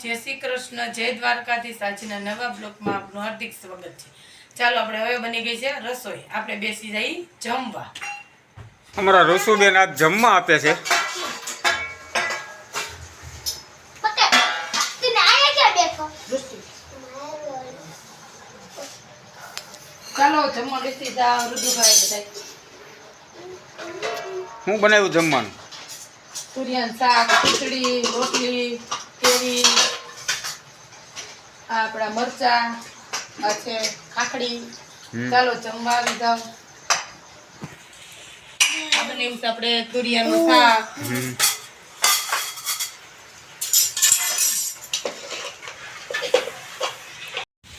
જય શ્રી કૃષ્ણ જય દ્વારકાધીશ. આજના નવા બ્લોકમાં આપનું હાર્દિક સ્વાગત છે. ચાલો આપણે હવે બની ગઈ છે રસોઈ. આપણે બેસી જઈ જમવા. અમારા રસુબેન આજ જમવા આપે છે. ચાલો જમવા બેસી જા રુદુભાઈ બધા હું બનાવ્યું જમવાનું? તુરિયાન શાક ખીચડી રોટલી. આ આપણા મરચા આ છે ખાખડી. ચાલો જમવા આવી જાઓ. આ બનાવ્યું છે આપણે તુરિયાનું શાક.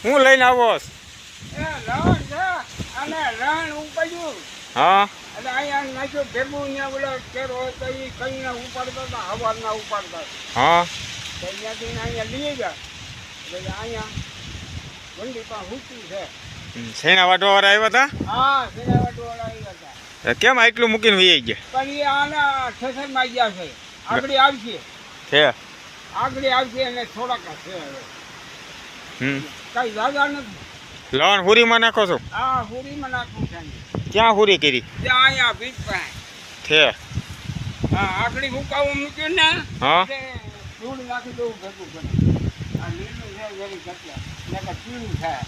હું લઈને આવો? ઉપાડ્યું. હા. એટલે અહીંયા બોલા કેરો હોય તો એ કઈ ઉપાડતા હતા? હા તો અહીંયાથી ને અહીંયા લઈ ગયા એટલે અહીંયા વંડી પણ ઊંચી છે શેના વાટવાવાળા આવ્યા હતા. હા કેમ આટલું મૂકીને વી ગયા? પણ એ આના ઠેસરમાં ગયા છે. આગળ આવશે. છે? આગળ આવશે અને થોડાક છે હવે. હમ. કઈ દાદા નથી. લણ હુરીમાં નાખો છો? આ હુરીમાં નાખું છે ક્યાં હુરી કરી? ત્યાં અહીંયા બીજ પાસે. છે. હા આગળ મુકાવું મૂક્યું ને હા. ધૂળ નાખી દેવું ભેગું કરે આ લીલું છે જરી ઘટ્યા નકર પીળું થાય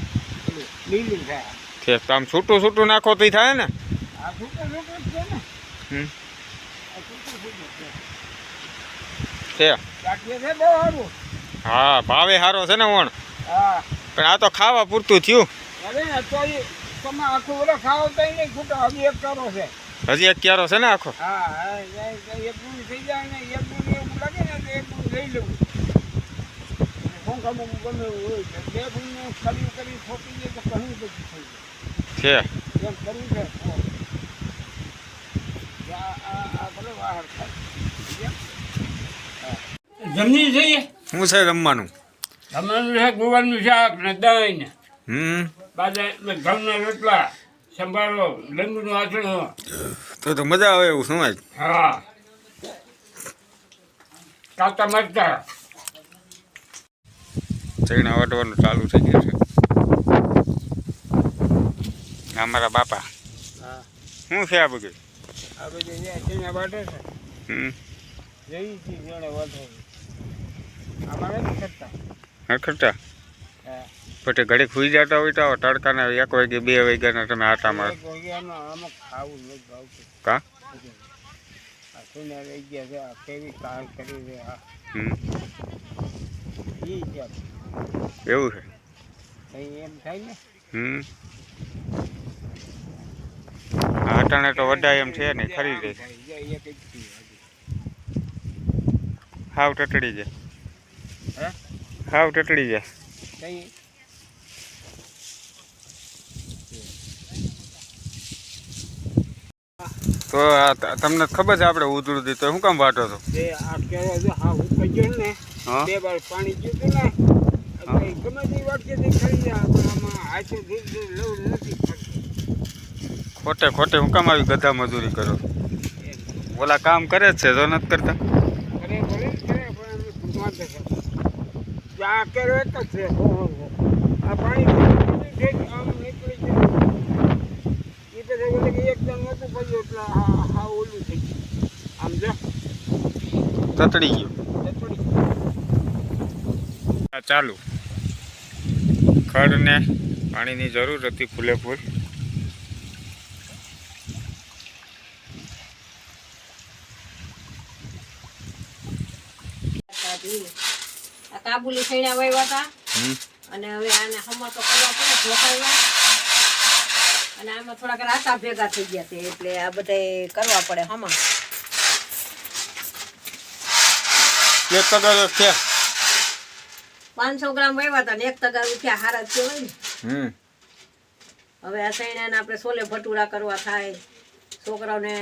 પેલું લીલું થાય છે તો આમ છૂટું છૂટું નાખો તો થાય ને આ સૂકું સૂકું જ છે ને હમ આ સૂકું સૂકું છે છે ગાંઠિયા છે બહુ સારું હા ભાવે સારો છે ને વણ હા પણ આ તો ખાવા પૂરતું થયું અરે ને તો એ તમે આખું વરસ ખાઓ તો નહીં ખૂટા હજી એક કરો છે હજી એક ક્યારો છે ને આખો હા હા એ- એ એક ગુણ થઈ જાય ને એક ગુણ એવું લાગે ને તો એક ગુણ લઈ લેવું ખોખામાં ગમે એવું હોય તો બે ગુણનું કર્યું કરી ખોટી જાય તો ઘણું બધું થઈ જાય. છે? એમ કરવું છે? છે શું છે છે ગોવાનું શાક ને દહીં. ને હમ. બાજા ઘઉંના રોટલા સંભાળો લીંબુનું આચણું તો તો મજા આવે એવું શું હા. કાકા મરચા. ચણા વાટવાનું ચાલુ થઈ ગયું છે. અમારા બાપા. હા. શું છે આ બધું? આ બધું ચીણા વાટે છે. હમ. જઈ છે જેણે વાટે અમારે હરખટા હા પછી ઘડીક સુઈ જતા હોય તો તડકાના એક વાગે બે વાગ્યાના તમે આટા મારો કા? આ ચીણા રહી ગયા છે આ કેવી કાળ કરી છે આ હમ એવું છે? એમ થાય ને? હમ. અટાણે તો વડાય એમ છે ને ખરી હજી. હાવ ટટડી જાય હે? હાવ ટટડી જાય કઈ? તો તમને ખબર છે આપણે દીધું તો શું કામ વાટો છો? તે આ કેવો છે હા ઉપર ગયો ને હા. બે વાર પાણી ગયું ને ગમે તે વાટકે તે ખરી જાય આમાં હાથે ધીરે ધીરે લવું નથી ખોટે ખોટે હું કામ આવી ગધા મજૂરી કરો? ઓલા કામ કરે છે જો નથી કરતા? કરે ભલે કરે પણ અમે. જ્યાં કેરો એક જ છે. આ પાણી આમ નીકળી જાય એ પછી બોલે કે એકદમ નહોતું પડ્યું એટલે આ ઓલું થઈ ગયું. આમ જો. તતડી ગયું. ચાલુ. ખડને પાણીની જરૂર હતી ફૂલે ફૂલ. આ કાબુલી સૈણા વાવ્યા હતા અને હવે આને હમા તો કરવા પડે જોખાવ્યા અને આમાં થોડાક રાતા ભેગા થઈ ગયા છે એટલે આ બધા કરવા પડે હમા એક તગારો છે. પાંચસો ગ્રામ વાવ્યા હતા ને એક તગારું રૂપિયા હારા જ કહેવાય ને. હવે આ સૈણાને આપણે સોલે ભટુરા કરવા થાય. છોકરાઓને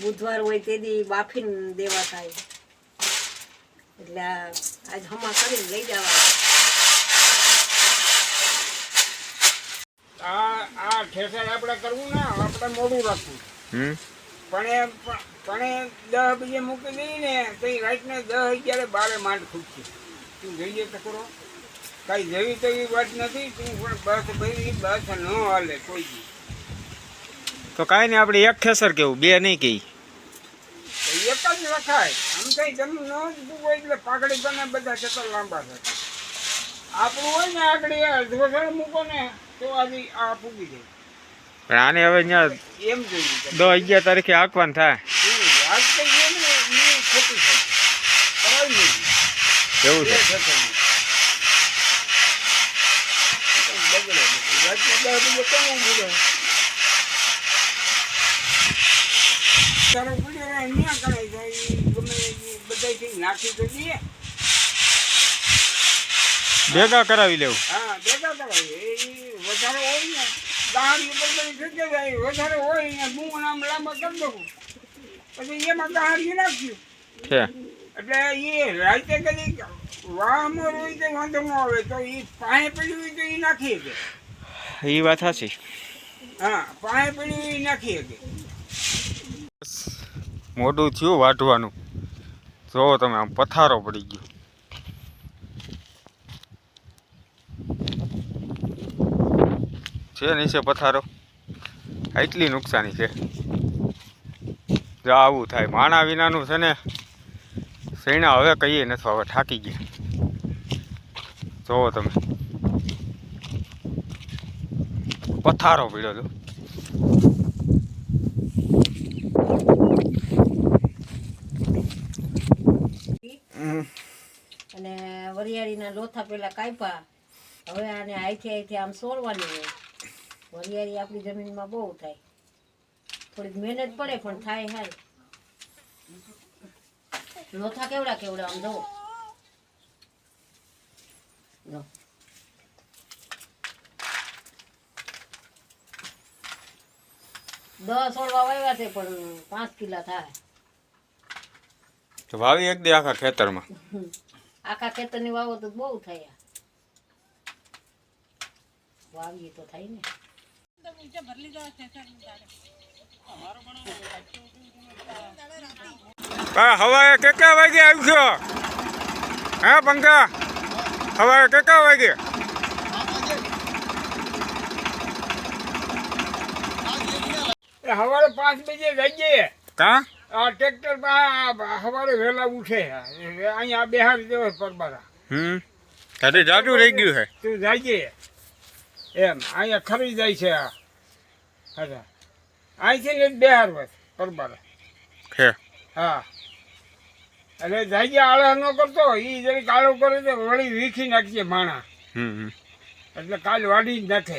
બુધવાર હોય તે દી બાફીને દેવા થાય. એટલે આજ હમા કરીને લઈ જવા આ આ ઠેસર આપણે કરવું ને આપણે મોડું રાખવું. પણ એ પણ એ દસ બજે મૂકી દઈએ ને તો એ રાતને દસ અગિયારે બારે માંડ ખૂટશે. તું જઈએ તો કરો કાંઈ જેવી તેવી વાત નથી તું પણ બસ ભાઈ બસ ન હાલે કોઈ દી. તો કાંઈ નહીં આપણે એક ખેસર કેવું બે નહીં કહી એક જ રખાય. આમ કઈ તમે ન જ હોય એટલે પાકડી બને બધા કેટલા લાંબા થાય આપણું હોય ને આગળ અડધો મૂકો ને તો આજે આ ફૂગી જાય. પણ આને હવે અહીંયા એમ જોઈએ. દસ અગિયાર તારીખે આંકવાનું થાય. આજ કઈ એમ ને ખોટી નહીં. એવું છે. ભેગા કરાવી લેવું હા, ભેગા કરાવી વધારે હોય ને, ગાહડી ઉપર જગ્યા જાય. વધારે હોય ને, આમ લાંબા કરી દઉં. પછી એમાં ગાહડી નાખ્યું છે એટલે એ રાતે કદી વાહમાં હોય તો વાંધો ન આવે તો એ પાસે પડ્યું હોય તો એ નાખી શકે. એ વાત સાચી. હા પાસે પડ્યું હોય એ નાખી શકે. મોઢું થયું વાઢવાનું. જોવો તમે આમ પથારો પડી ગયો. છે નીચે પથારો. એટલી નુકસાની છે. જો આવું થાય માણા વિનાનું છે ને સૈણા હવે કહીએ નથી હવે થાકી ગયા. જોવો તમે. પથારો પીડ્યો તો અને વરિયાળીના લોથા પેલા કાપ્યા. હવે આને આઈથી આઈથી આમ સોરવાની હોય. વરિયાળી આપણી જમીનમાં બહુ થાય. થોડીક મહેનત પડે પણ થાય હાલ. લોથા કેવડા કેવડા આમ જુઓ જો દસ ઓળવા વાવ્યા છે પણ પાંચ કિલા થાય તો વાવી એક દે આખા ખેતરમાં. આખા ખેતરની વાવો તો બહુ થયા. વાવીએ તો થાય ને. હા હવાએ કેટલા વાગે આવ્યો હા પંખા હવાએ કેટલા વાગે? સવારે પાંચ બજે જઈએ કા? આ ટ્રેક્ટર સવારે વહેલા ઉઠે. અહીંયા બિહાર જવો પરબારા. હમ. તારે જાડું રહી ગયું છે તું જઈએ એમ અહીંયા ખરી જાય છે આ. અચ્છા. અહીંથી ને બિહાર બસ પરબારા. હા. એટલે જાઈએ આળા ન કરતો એ જરી કાળો કરે તો વળી વીખી નાખીએ માણા. એટલે કાલ વાડી જ નાખે